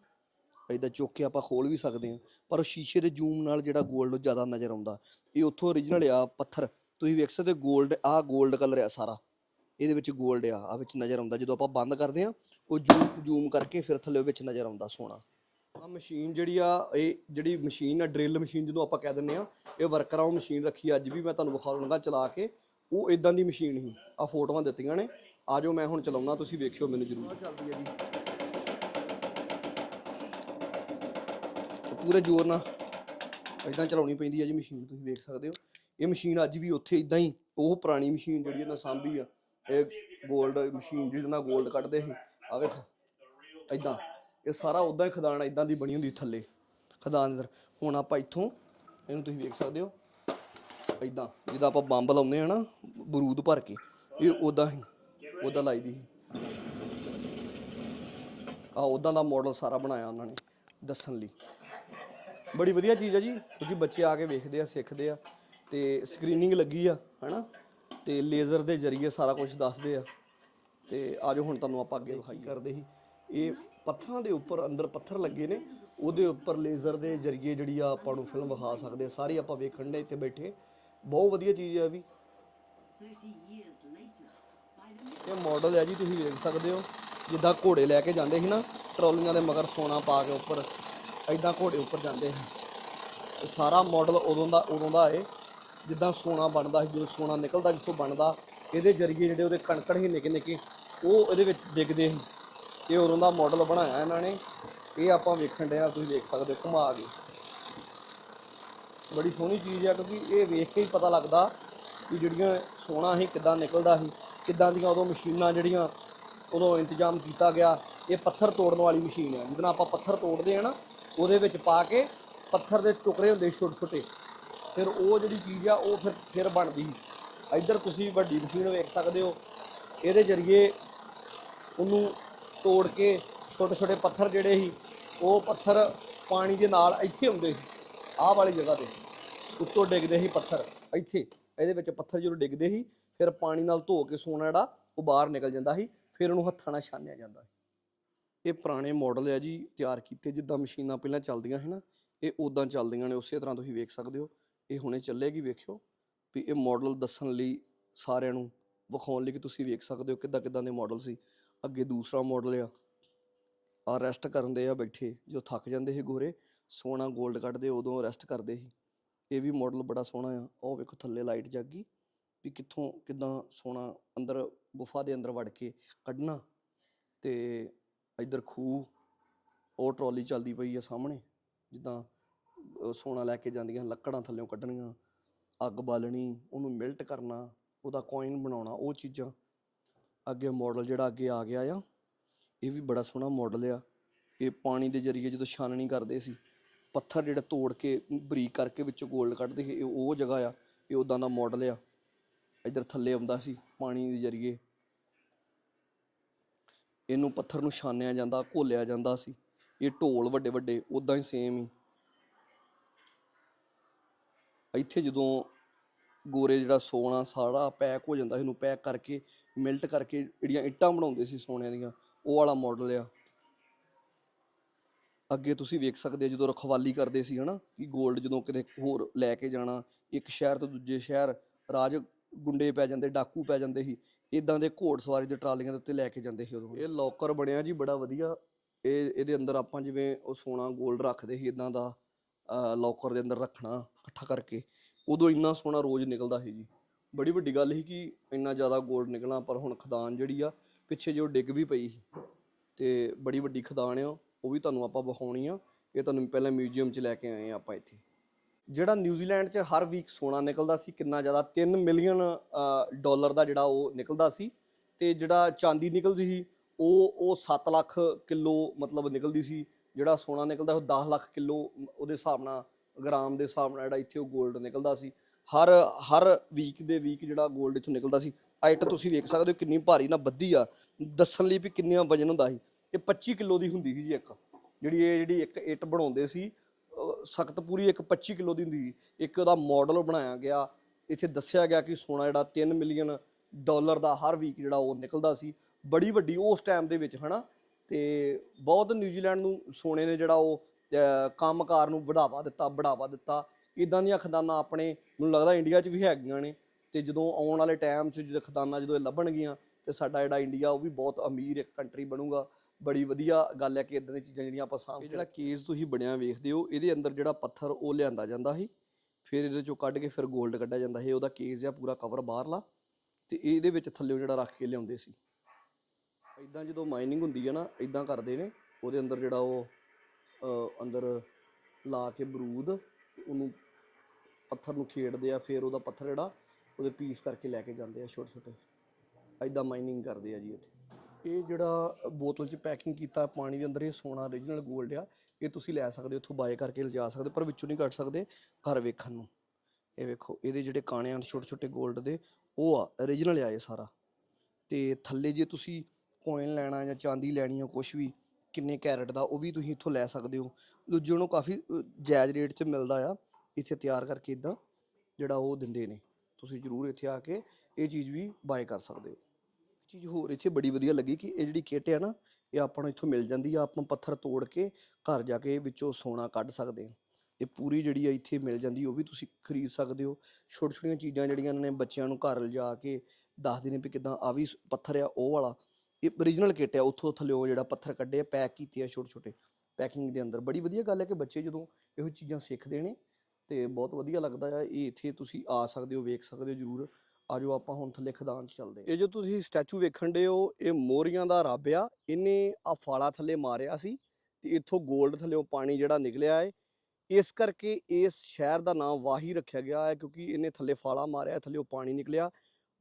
ਇਦਾਂ ਚੁੱਕ ਕੇ ਆਪਾਂ ਖੋਲ ਵੀ ਸਕਦੇ ਹਾਂ, ਪਰ ਉਹ ਸ਼ੀਸ਼ੇ ਦੇ ਜ਼ੂਮ ਨਾਲ ਜਿਹੜਾ ਗੋਲਡ ਉਹ ਜ਼ਿਆਦਾ ਨਜ਼ਰ ਆਉਂਦਾ। ਇਹ ਉੱਥੋਂ origignal ਆ ਪੱਥਰ, ਤੁਸੀਂ ਵੇਖ ਸਕਦੇ ਗੋਲਡ ਆ ਗੋਲਡ ਕਲਰ ਆ ਸਾਰਾ। ਇਹਦੇ ਵਿੱਚ ਗੋਲਡ ਆ ਆ ਵਿੱਚ ਨਜ਼ਰ ਆਉਂਦਾ, ਜਦੋਂ ਆਪਾਂ ਬੰਦ ਕਰਦੇ ਹਾਂ, ਉਹ ਜ਼ੂਮ ਜ਼ੂਮ ਕਰਕੇ ਫਿਰ ਥੱਲੇ ਵਿੱਚ ਨਜ਼ਰ ਆਉਂਦਾ ਸੋਨਾ ਆ ਮਸ਼ੀਨ ਜਿਹੜੀ ਆ, ਇਹ ਜਿਹੜੀ ਮਸ਼ੀਨ ਆ ਡ੍ਰਿਲ ਮਸ਼ੀਨ ਜਿਹਨੂੰ ਆਪਾਂ ਕਹਿ ਦਿੰਦੇ ਆ ਇਹ ਵਰਕਰ ਆਉ ਮਸ਼ੀਨ ਰੱਖੀ ਅੱਜ ਵੀ ਮੈਂ ਤੁਹਾਨੂੰ ਵਿਖਾ ਲੱਗਾ ਚਲਾ ਕੇ। ਉਹ ਇਦਾਂ ਦੀ ਮਸ਼ੀਨ ਸੀ। ਆ ਫੋਟੋਆਂ ਦਿੱਤੀਆਂ ਨੇ। ਆਜੋ ਮੈਂ ਹੁਣ ਚਲਾਉਣਾ ਤੁਸੀਂ ਵੇਖਿਓ ਮੈਨੂੰ ਜ਼ਰੂਰ। ਚੱਲਦੀ ਹੈ ਜੀ। ਪੂਰੇ ਜ਼ੋਰ ਨਾਲ ਇਦਾਂ ਚਲਾਉਣੀ ਪੈਂਦੀ ਹੈ ਜੀ ਮਸ਼ੀਨ ਤੁਸੀਂ ਵੇਖ ਸਕਦੇ ਹੋ। ਇਹ ਮਸ਼ੀਨ ਅੱਜ ਵੀ ਉੱਥੇ ਇਦਾਂ ਹੀ ਉਹ ਪੁਰਾਣੀ ਮਸ਼ੀਨ ਜਿਹੜੀ ਇਹਨਾਂ ਸਾਂਭੀ ਆ ਇਹ 골ਡ ਮਸ਼ੀਨ ਜਿਹਦੇ ਨਾਲ 골ਡ ਕੱਢਦੇ ਸੀ। ਆ ਵੇਖੋ ਇਦਾਂ ਇਹ ਸਾਰਾ ਉਦਾਂ ਹੀ ਖਦਾਨ ਇਦਾਂ ਦੀ ਬਣੀ ਹੁੰਦੀ ਥੱਲੇ ਖਦਾਨ ਅੰਦਰ। ਹੁਣ ਆਪਾਂ ਇੱਥੋਂ ਇਹਨੂੰ ਤੁਸੀਂ ਵੇਖ ਸਕਦੇ ਹੋ। ਇਦਾਂ ਜਿੱਦਾਂ ਆਪਾਂ ਬੰਬ ਲਾਉਂਦੇ ਆ ਨਾ, ਬਰੂਦ ਭਰ ਕੇ, ਇਹ ਉਦਾਂ ਹੀ ਉਦਾਂ ਲਾਈ ਦੀ ਆ ਉਦਾਂ ਦਾ ਮਾਡਲ ਸਾਰਾ ਬਣਾਇਆ ਉਹਨਾਂ ਨੇ, ਦੱਸਣ ਲਈ। ਬੜੀ ਵਧੀਆ ਚੀਜ਼ ਆ ਜੀ, ਕਿਉਂਕਿ ਬੱਚੇ ਆ ਕੇ ਵੇਖਦੇ ਆ, ਸਿੱਖਦੇ ਆ, ਤੇ ਸਕਰੀਨਿੰਗ ਲੱਗੀ ਆ, ਹਨਾ? ਤੇ ਲੇਜ਼ਰ ਦੇ ਜ਼ਰੀਏ ਸਾਰਾ ਕੁਝ ਦੱਸਦੇ ਆ। ਤੇ ਆਜੋ ਹੁਣ ਤੁਹਾਨੂੰ ਆਪਾਂ ਅੱਗੇ ਵਿਖਾਈ ਕਰਦੇ ਸੀ। ਇਹ ਪੱਥਰਾਂ ਦੇ ਉੱਪਰ, ਅੰਦਰ ਪੱਥਰ ਲੱਗੇ ਨੇ, ਉਹਦੇ ਉੱਪਰ ਲੇਜ਼ਰ ਦੇ ਜ਼ਰੀਏ ਜਿਹੜੀ ਆ ਆਪਾਂ ਨੂੰ ਫਿਲਮ ਵਿਖਾ ਸਕਦੇ ਆ। ਸਾਰੀ ਆਪਾਂ ਵੇਖਣ ਦੇ ਇੱਥੇ ਬੈਠੇ। ਬਹੁਤ ਵਧੀਆ ਚੀਜ਼ ਆ ਵੀ। 30 years later, by the ਇਹ ਮਾਡਲ ਹੈ ਜੀ ਤੁਸੀਂ ਵੇਖ ਸਕਦੇ ਹੋ। ਜਿੱਦਾਂ ਘੋੜੇ ਲੈ ਕੇ ਜਾਂਦੇ ਸੀ ਨਾ ਟਰਾਲੀਆਂ ਦੇ ਮਗਰ ਸੋਨਾ ਪਾ ਕੇ ਉੱਪਰ ਐਦਾਂ ਘੋੜੇ ਉੱਪਰ ਜਾਂਦੇ ਸੀ। ਸਾਰਾ ਮਾਡਲ ਉਦੋਂ ਦਾ ਉਦੋਂ ਦਾ ਹੈ ਜਿੱਦਾਂ ਸੋਨਾ ਬਣਦਾ ਸੀ ਜਦੋਂ ਸੋਨਾ ਨਿਕਲਦਾ ਜਿੱਥੋਂ ਬਣਦਾ। ਇਹਦੇ ਜ਼ਰੀਏ ਜਿਹੜੇ ਉਹਦੇ ਕਣਕਣ ਸੀ ਨਿੱਕੇ ਨਿੱਕੇ ਉਹ ਇਹਦੇ ਵਿੱਚ ਡਿੱਗਦੇ ਸੀ। ਇਹ ਉਦੋਂ ਦਾ ਮਾਡਲ ਬਣਾਇਆ ਇਹਨਾਂ ਨੇ। ਇਹ ਆਪਾਂ ਵੇਖਣ ਡਿਆ ਤੁਸੀਂ ਵੇਖ ਸਕਦੇ ਹੋ ਘੁਮਾ ਕੇ। ਬੜੀ ਸੋਹਣੀ ਚੀਜ਼ ਆ, ਕਿਉਂਕਿ ਇਹ ਵੇਖ ਕੇ ਹੀ ਪਤਾ ਲੱਗਦਾ ਕਿ ਜਿਹੜੀਆਂ ਸੋਨਾ ਸੀ, ਕਿੱਦਾਂ ਨਿਕਲਦਾ ਸੀ, ਕਿੱਦਾਂ ਦੀਆਂ ਉਦੋਂ ਮਸ਼ੀਨਾਂ ਜਿਹੜੀਆਂ ਉਦੋਂ ਇੰਤਜ਼ਾਮ ਕੀਤਾ ਗਿਆ, ਇਹ ਪੱਥਰ ਤੋੜਨ ਵਾਲੀ ਮਸ਼ੀਨ ਹੈ ਜਿਹਦੇ ਆਪਾਂ ਪੱਥਰ ਤੋੜਦੇ ਆ ਨਾ, ਉਹਦੇ ਵਿੱਚ ਪਾ ਕੇ ਪੱਥਰ ਦੇ ਟੁਕੜੇ ਹੁੰਦੇ ਛੋਟੇ ਛੋਟੇ। ਫਿਰ ਉਹ ਜਿਹੜੀ ਚੀਜ਼ ਆ, ਉਹ ਫਿਰ ਫਿਰ ਬਣਦੀ ਸੀ। ਇੱਧਰ ਤੁਸੀਂ ਵੱਡੀ ਮਸ਼ੀਨ ਵੇਖ ਸਕਦੇ ਹੋ, ਇਹਦੇ ਜ਼ਰੀਏ ਉਹਨੂੰ ਤੋੜ ਕੇ ਛੋਟੇ ਛੋਟੇ ਪੱਥਰ ਜਿਹੜੇ ਸੀ, ਉਹ ਪੱਥਰ ਪਾਣੀ ਦੇ ਨਾਲ ਇੱਥੇ ਹੁੰਦੇ ਸੀ। ਆਹ ਵਾਲੀ ਜਗ੍ਹਾ ਤੇ ਉੱਤੋਂ ਡਿੱਗਦੇ ਸੀ ਪੱਥਰ, ਇੱਥੇ। ਇਹਦੇ ਵਿੱਚ ਪੱਥਰ ਜਦੋਂ ਡਿੱਗਦੇ ਸੀ, ਫਿਰ ਪਾਣੀ ਨਾਲ ਧੋ ਕੇ ਸੋਨਾ ਜਿਹੜਾ, ਉਹ ਬਾਹਰ ਨਿਕਲ ਜਾਂਦਾ ਸੀ, ਫਿਰ ਉਹਨੂੰ ਹੱਥਾਂ ਨਾਲ ਛਾਨਿਆ ਜਾਂਦਾ ਸੀ। ਇਹ ਪੁਰਾਣੇ ਮਾਡਲ ਆ ਜੀ, ਤਿਆਰ ਕੀਤੇ ਜਿੱਦਾਂ ਮਸ਼ੀਨਾਂ ਪਹਿਲਾਂ ਚੱਲਦੀਆਂ ਸੀ ਨਾ, ਇਹ ਉਦਾਂ ਚੱਲਦੀਆਂ ਨੇ, ਉਸੇ ਤਰ੍ਹਾਂ ਤੁਸੀਂ ਵੇਖ ਸਕਦੇ ਹੋ। ਇਹ ਹੁਣੇ ਚੱਲੇਗੀ, ਵੇਖਿਓ। ਵੀ ਇਹ ਮਾਡਲ ਦੱਸਣ ਲਈ ਸਾਰਿਆਂ ਨੂੰ ਵਿਖਾਉਣ ਲਈ ਕਿ ਤੁਸੀਂ ਵੇਖ ਸਕਦੇ ਹੋ ਕਿੱਦਾਂ ਕਿੱਦਾਂ ਦੇ ਮਾਡਲ ਸੀ। ਅੱਗੇ ਦੂਸਰਾ ਮਾਡਲ ਆ। ਆ ਰੈਸਟ ਕਰਨ ਦੇ ਆ ਬੈਠੇ, ਜੋ ਥੱਕ ਜਾਂਦੇ ਸੀ ਗੋਰੇ। ਸੋਨਾ 골ਡ ਕੱਢਦੇ, ਉਦੋਂ ਰੈਸਟ ਕਰਦੇ ਸੀ। ਇਹ ਵੀ ਮਾਡਲ ਬੜਾ ਸੋਹਣਾ ਆ। ਉਹ ਵੇਖੋ ਥੱਲੇ ਲਾਈਟ ਜਾਗੀ। ਵੀ ਕਿੱਥੋਂ, ਕਿੱਦਾਂ ਸੋਨਾ ਅੰਦਰ, ਗੁਫਾ ਦੇ ਅੰਦਰ ਵੜ ਕੇ ਕੱਢਣਾ। ਤੇ ਇੱਧਰ ਖੂਹ, ਉਹ ਟਰਾਲੀ ਚੱਲਦੀ ਪਈ ਆ ਸਾਹਮਣੇ। ਜਿੱਦਾਂ ਸੋਨਾ ਲੈ ਕੇ ਜਾਂਦੀਆਂ, ਲੱਕੜਾਂ ਥੱਲੇੋਂ ਕੱਢਣੀਆਂ। ਅੱਗ ਬਾਲਣੀ, ਉਹਨੂੰ ਮਿਲਟ ਕਰਨਾ, ਉਹਦਾ ਕੋਇਨ ਬਣਾਉਣਾ, ਉਹ ਚੀਜ਼ਾਂ। ਅੱਗੇ ਮਾਡਲ ਜਿਹੜਾ ਅੱਗੇ ਆ ਗਿਆ ਆ, ਇਹ ਵੀ ਬੜਾ ਸੋਹਣਾ ਮਾਡਲ ਆ। ਇਹ ਪਾਣੀ ਦੇ ਜ਼ਰੀਏ ਜਦੋਂ ਛਾਨਣੀ ਕਰਦੇ ਸੀ ਪੱਥਰ ਜਿਹੜਾ ਤੋੜ ਕੇ ਬਰੀਕ ਕਰਕੇ ਵਿੱਚੋਂ 골ਡ ਕੱਢਦੇ ਸੀ ਇਹ ਉਹ ਜਗ੍ਹਾ ਆ ਇਹ ਉਦਾਂ ਦਾ ਮਾਡਲ ਆ। ਇੱਧਰ ਥੱਲੇ ਆਉਂਦਾ ਸੀ ਪਾਣੀ ਦੇ ਜ਼ਰੀਏ। ਇਹਨੂੰ ਪੱਥਰ ਨੂੰ ਛਾਨਿਆ ਜਾਂਦਾ ਘੋਲਿਆ ਜਾਂਦਾ ਸੀ। ਇਹ ਢੋਲ ਵੱਡੇ ਵੱਡੇ ਉਦਾਂ ਹੀ ਸੇਮ ਹੀ। ਇੱਥੇ ਜਦੋਂ ਗੋਰੇ ਜਿਹੜਾ ਸੋਨਾ ਸਾਰਾ ਪੈਕ ਹੋ ਜਾਂਦਾ ਸੀ, ਇਹਨੂੰ ਪੈਕ ਕਰਕੇ ਮਿਲਟ ਕਰਕੇ ਜਿਹੜੀਆਂ ਇੱਟਾਂ ਬਣਾਉਂਦੇ ਸੀ ਸੋਨੇ ਦੀਆਂ ਉਹ ਵਾਲਾ ਮਾਡਲ ਆ। ਅੱਗੇ ਤੁਸੀਂ ਵੇਖ ਸਕਦੇ ਜਦੋਂ ਰਖਵਾਲੀ ਕਰਦੇ ਸੀ, ਹਨਾ, ਕਿ 골ਡ ਜਦੋਂ ਕਿਤੇ ਹੋਰ ਲੈ ਕੇ ਜਾਣਾ, ਇੱਕ ਸ਼ਹਿਰ ਤੋਂ ਦੂਜੇ ਸ਼ਹਿਰ, ਰਾਜ ਗੁੰਡੇ ਪੈ ਜਾਂਦੇ, ਡਾਕੂ ਪੈ ਜਾਂਦੇ ਸੀ ਇਦਾਂ ਦੇ ਘੋੜਸਵਾਰੀ ਦੇ ਟਰਾਲੀਆਂ ਦੇ ਉੱਤੇ ਲੈ ਕੇ ਜਾਂਦੇ ਸੀ ਉਦੋਂ, ਇਹ ਲੋਕਰ ਬਣਿਆ ਜੀ ਬੜਾ ਵਧੀਆ, ਇਹ, ਇਹਦੇ ਅੰਦਰ ਆਪਾਂ ਜਿਵੇਂ ਉਹ ਸੋਨਾ 골ਡ ਰੱਖਦੇ ਸੀ ਇਦਾਂ ਦਾ ਲੋਕਰ ਦੇ ਅੰਦਰ ਰੱਖਣਾ, ਇਕੱਠਾ ਕਰਕੇ, ਉਦੋਂ ਇੰਨਾ ਸੋਨਾ ਰੋਜ਼ ਨਿਕਲਦਾ ਸੀ ਜੀ, ਬੜੀ ਵੱਡੀ ਗੱਲ ਸੀ ਕਿ ਇੰਨਾ ਜ਼ਿਆਦਾ 골ਡ ਨਿਕਲਣਾ, ਪਰ ਹੁਣ ਖਦਾਨ ਜਿਹੜੀ ਆ, ਪਿੱਛੇ ਜੋ ਡਿੱਗ ਵੀ ਪਈ ਸੀ, ਤੇ ਬੜੀ ਵੱਡੀ ਖਦਾਨ ਆ ਉਹ ਵੀ ਤੁਹਾਨੂੰ ਆਪਾਂ ਵਿਖਾਉਣੀ ਆ। ਇਹ ਤੁਹਾਨੂੰ ਪਹਿਲਾਂ ਮਿਊਜ਼ੀਅਮ 'ਚ ਲੈ ਕੇ ਆਏ ਆ ਆਪਾਂ ਇੱਥੇ। ਜਿਹੜਾ ਨਿਊਜ਼ੀਲੈਂਡ 'ਚ ਹਰ ਵੀਕ ਸੋਨਾ ਨਿਕਲਦਾ ਸੀ, ਕਿੰਨਾ ਜ਼ਿਆਦਾ? 3 ਮਿਲੀਅਨ ਡਾਲਰ ਦਾ ਜਿਹੜਾ ਉਹ ਨਿਕਲਦਾ ਸੀ। ਤੇ ਜਿਹੜਾ ਚਾਂਦੀ ਨਿਕਲਦੀ ਸੀ, ਉਹ ਉਹ 7 ਲੱਖ ਕਿਲੋ ਮਤਲਬ ਨਿਕਲਦੀ ਸੀ। ਜਿਹੜਾ ਸੋਨਾ ਨਿਕਲਦਾ, ਉਹ 10 ਲੱਖ ਕਿਲੋ ਉਹਦੇ ਹਿਸਾਬ ਨਾਲ, ਗ੍ਰਾਮ ਦੇ ਹਿਸਾਬ ਨਾਲ ਜਿਹੜਾ ਇੱਥੇ ਉਹ 골ਡ ਨਿਕਲਦਾ ਸੀ। ਹਰ ਹਰ ਵੀਕ ਦੇ ਵੀਕ ਜਿਹੜਾ 골ਡ ਇੱਥੋਂ ਨਿਕਲਦਾ ਸੀ। ਆਈਟ ਤੁਸੀਂ ਵੇਖ ਸਕਦੇ ਹੋ ਕਿੰਨੀ ਭਾਰੀ ਨਾ ਬੱਦੀ ਆ। ਦੱਸਣ ਲਈ ਵੀ ਕਿੰਨਾ ਵਜਨ ਹੁੰਦਾ ਸੀ। ਇਹ 25 ਕਿਲੋ ਦੀ ਹੁੰਦੀ ਸੀ ਜੀ ਇੱਕ। ਜਿਹੜੀ ਇਹ ਜਿਹੜੀ ਇੱਕ ਇੱਟ ਬਣਾਉਂਦੇ ਸੀ ਸਖਤ ਪੂਰੀ ਇੱਕ 25 ਕਿਲੋ ਦੀ ਹੁੰਦੀ ਸੀ। ਇੱਕ ਉਹਦਾ ਮਾਡਲ ਬਣਾਇਆ ਗਿਆ। ਇੱਥੇ ਦੱਸਿਆ ਗਿਆ ਕਿ ਸੋਨਾ ਜਿਹੜਾ 3 ਮਿਲੀਅਨ ਡਾਲਰ ਦਾ ਹਰ ਵੀਕ ਜਿਹੜਾ ਉਹ ਨਿਕਲਦਾ ਸੀ। ਬੜੀ ਵੱਡੀ ਉਸ ਟਾਈਮ ਦੇ ਵਿੱਚ ਹਨਾ? ਤੇ ਬਹੁਤ ਨਿਊਜ਼ੀਲੈਂਡ ਨੂੰ ਸੋਨੇ ਨੇ ਜਿਹੜਾ ਉਹ ਅਹ, ਕੰਮਕਾਰ ਨੂੰ ਵਧਾਵਾ ਦਿੱਤਾ ਬੜਾਵਾ ਦਿੱਤਾ। ਇਦਾਂ ਦੀਆਂ ਖਦਾਨਾਂ ਆਪਣੇ ਮੈਨੂੰ ਲੱਗਦਾ ਇੰਡੀਆ 'ਚ ਵੀ ਹੈਗੀਆਂ ਨੇ। ਤੇ ਜਦੋਂ ਆਉਣ ਵਾਲੇ ਟਾਈਮ 'ਚ ਜਦੋਂ ਖਦਾਨਾਂ ਜਦੋਂ ਇਹ ਲੱਭਣਗੀਆਂ ਤੇ ਸਾਡਾ ਜਿਹੜਾ ਇੰਡੀਆ ਉਹ ਵੀ ਬਹੁਤ ਅਮੀਰ ਇੱਕ ਕੰਟਰੀ ਬਣੂਗਾ। ਬੜੀ ਵਧੀਆ ਗੱਲ ਹੈ ਕਿ ਇਦਾਂ ਦੀਆਂ ਚੀਜ਼ਾਂ ਜਿਹੜੀਆਂ ਆਪਾਂ ਸਾਹਮਣੇ ਜਿਹੜਾ ਕੇਸ ਤੁਸੀਂ ਬਣਿਆ ਵੇਖਦੇ ਹੋ ਇਹਦੇ ਅੰਦਰ ਜਿਹੜਾ ਪੱਥਰ ਉਹ ਲਿਆਂਦਾ ਜਾਂਦਾ ਸੀ ਫਿਰ ਇਹਦੇ ਚੋਂ ਕੱਢ ਕੇ ਫਿਰ 골ਡ ਕੱਢਿਆ ਜਾਂਦਾ ਸੀ ਉਹਦਾ ਕੇਸ ਆ ਪੂਰਾ ਕਵਰ ਬਾਹਰਲਾ ਤੇ ਇਹਦੇ ਵਿੱਚ ਥੱਲੇ ਜਿਹੜਾ ਰੱਖ ਕੇ ਲਿਆਉਂਦੇ ਸੀ। ਇਦਾਂ ਜਦੋਂ ਮਾਈਨਿੰਗ ਹੁੰਦੀ ਹੈ ਨਾ ਇਦਾਂ ਕਰਦੇ ਨੇ ਉਹਦੇ ਅੰਦਰ ਜਿਹੜਾ ਉਹ ਅੰਦਰ ਲਾ ਕੇ ਬਰੂਦ ਉਹਨੂੰ ਪੱਥਰ ਨੂੰ ਖੇਡਦੇ ਆ ਫਿਰ ਉਹਦਾ ਪੱਥਰ ਜਿਹੜਾ ਉਹਦੇ ਪੀਸ ਕਰਕੇ ਲੈ ਕੇ ਜਾਂਦੇ ਆ ਛੋਟੇ ਛੋਟੇ ਇਦਾਂ ਮਾਈਨਿੰਗ ਕਰਦੇ ਆ ਜੀ ਇੱਥੇ। ਇਹ ਜਿਹੜਾ ਬੋਤਲ 'ਚ ਪੈਕਿੰਗ ਕੀਤਾ ਪਾਣੀ ਦੇ ਅੰਦਰ ਇਹ ਸੋਨਾ origignal 골ਡ ਆ, ਇਹ ਤੁਸੀਂ ਲੈ ਸਕਦੇ ਹੋ ਉੱਥੋਂ ਬਾਏ ਕਰਕੇ ਲਿਜਾ ਸਕਦੇ ਪਰ ਵਿੱਚੋਂ ਨਹੀਂ ਕੱਢ ਸਕਦੇ ਘਰ ਵੇਖਣ ਨੂੰ। ਇਹ ਵੇਖੋ, ਇਹਦੇ ਜਿਹੜੇ ਕਾਣੇ ਹਨ ਛੋਟੇ ਛੋਟੇ 골ਡ ਦੇ, ਉਹ ਆ origignal ਆ ਇਹ ਸਾਰਾ। ਤੇ ਥੱਲੇ ਜੇ ਤੁਸੀਂ ਕੋਇਨ ਲੈਣਾ ਜਾਂ ਚਾਂਦੀ ਲੈਣੀ ਆ ਕੁਝ ਵੀ, ਕਿੰਨੇ ਕੈਰਟ ਦਾ, ਉਹ ਵੀ ਤੁਸੀਂ ਇੱਥੋਂ ਲੈ ਸਕਦੇ ਹੋ। ਦੂਜੇ ਨੂੰ ਕਾਫੀ ਜਾਇਜ਼ ਰੇਟ 'ਚ ਮਿਲਦਾ ਆ, ਇੱਥੇ ਤਿਆਰ ਕਰਕੇ ਇਦਾਂ, ਜਿਹੜਾ ਉਹ ਦਿੰਦੇ ਨੇ। ਤੁਸੀਂ ਜਰੂਰ ਇੱਥੇ ਆ ਕੇ ਇਹ ਚੀਜ਼ ਵੀ ਬਾਏ ਕਰ ਸਕਦੇ ਹੋ। ਚੀਜ਼ ਹੋਰ ਇੱਥੇ ਬੜੀ ਵਧੀਆ ਲੱਗੀ ਕਿ ਇਹ ਜਿਹੜੀ ਕਿੱਟ ਆ ਨਾ, ਇਹ ਆਪਾਂ ਨੂੰ ਇੱਥੋਂ ਮਿਲ ਜਾਂਦੀ ਆ, ਆਪਾਂ ਪੱਥਰ ਤੋੜ ਕੇ ਘਰ ਜਾ ਕੇ ਵਿੱਚੋਂ ਸੋਨਾ ਕੱਢ ਸਕਦੇ ਹਾਂ। ਇਹ ਪੂਰੀ ਜਿਹੜੀ ਆ ਇੱਥੇ ਮਿਲ ਜਾਂਦੀ, ਉਹ ਵੀ ਤੁਸੀਂ ਖਰੀਦ ਸਕਦੇ ਹੋ। ਛੋਟੀ ਛੋਟੀਆਂ ਚੀਜ਼ਾਂ ਜਿਹੜੀਆਂ ਨੇ ਬੱਚਿਆਂ ਨੂੰ ਘਰ ਲਿਜਾ ਕੇ ਦੱਸਦੇ ਨੇ ਵੀ ਕਿਦਾਂ ਆ ਵੀ ਪੱਥਰ ਆ, ਉਹ ਵਾਲਾ। ਇਹ ਓਰੀਜਨਲ ਕਿੱਟ ਆ, ਉੱਥੋਂ ਥੱਲਿਓ ਜਿਹੜਾ ਪੱਥਰ ਕੱਢੇ ਆ, ਪੈਕ ਕੀਤੇ ਆ ਛੋਟੇ ਛੋਟੇ ਪੈਕਿੰਗ ਦੇ ਅੰਦਰ। ਬੜੀ ਵਧੀਆ ਗੱਲ ਹੈ ਕਿ ਬੱਚੇ ਜਦੋਂ ਇਹੋ ਚੀਜ਼ਾਂ ਸਿੱਖਦੇ ਨੇ ਤੇ ਬਹੁਤ ਵਧੀਆ ਲੱਗਦਾ ਆ, ਇਹ ਇੱਥੇ ਤੁਸੀਂ ਆ ਸਕਦੇ ਹੋ, ਵੇਖ ਸਕਦੇ ਹੋ ਜਰੂਰ। ਆਜੋ ਆਪਾਂ ਹੁਣ ਥੱਲੇ ਖਦਾਨ 'ਚ ਚੱਲਦੇ ਹਾਂ। ਇਹ ਜੋ ਤੁਸੀਂ ਸਟੈਚੂ ਵੇਖਣ ਦੇ ਹੋ, ਇਹ ਮੋਰੀਆਂ ਦਾ ਰੱਬ ਆ। ਇਹਨੇ ਆ ਫਾਲਾ ਥੱਲੇ ਮਾਰਿਆ ਸੀ ਤੇ ਇੱਥੋਂ 골ਡ ਥੱਲੇੋਂ ਪਾਣੀ ਜਿਹੜਾ ਨਿਕਲਿਆ ਹੈ ਇਸ ਕਰਕੇ ਇਸ ਸ਼ਹਿਰ ਦਾ ਨਾਮ ਵਾਹੀ ਰੱਖਿਆ ਗਿਆ ਹੈ ਕਿਉਂਕਿ ਇਹਨੇ ਥੱਲੇ ਫਾਲਾ ਮਾਰਿਆ, ਥੱਲੇੋਂ ਪਾਣੀ ਨਿਕਲਿਆ।